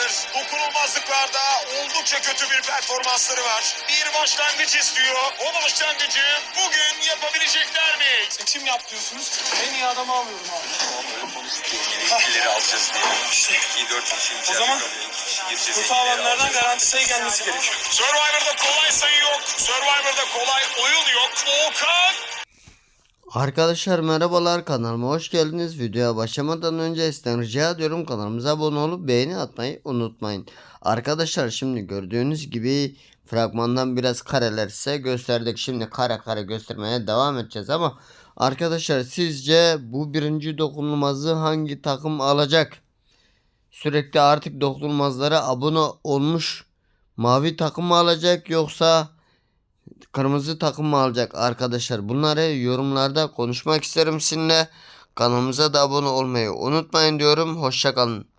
aylardır dokunulmazlıklarda oldukça kötü bir performansları var. Bir başlangıç istiyor. O başlangıcı bugün yapabilecekler mi? Seçim yap diyorsunuz. En iyi adamı alıyorum abi. İkileri alacağız diye. İşte 2-4 kişi O zaman kötü alanlardan garanti sayı gelmesi gerekiyor. Survivor'da kolay sayı yok. Survivor'da kolay oyun yok. Okan Arkadaşlar merhabalar kanalıma hoş geldiniz. Videoya başlamadan önce sizden rica ediyorum kanalımıza abone olup beğeni atmayı unutmayın. Arkadaşlar şimdi gördüğünüz gibi fragmandan biraz kareler size gösterdik. Şimdi kare kare göstermeye devam edeceğiz ama arkadaşlar sizce bu birinci dokunulmazı hangi takım alacak? Sürekli artık dokunulmazlara abone olmuş mavi takım alacak yoksa kırmızı takım mı alacak arkadaşlar? Bunları yorumlarda konuşmak isterim sizinle. Kanalımıza da abone olmayı unutmayın diyorum. Hoşçakalın.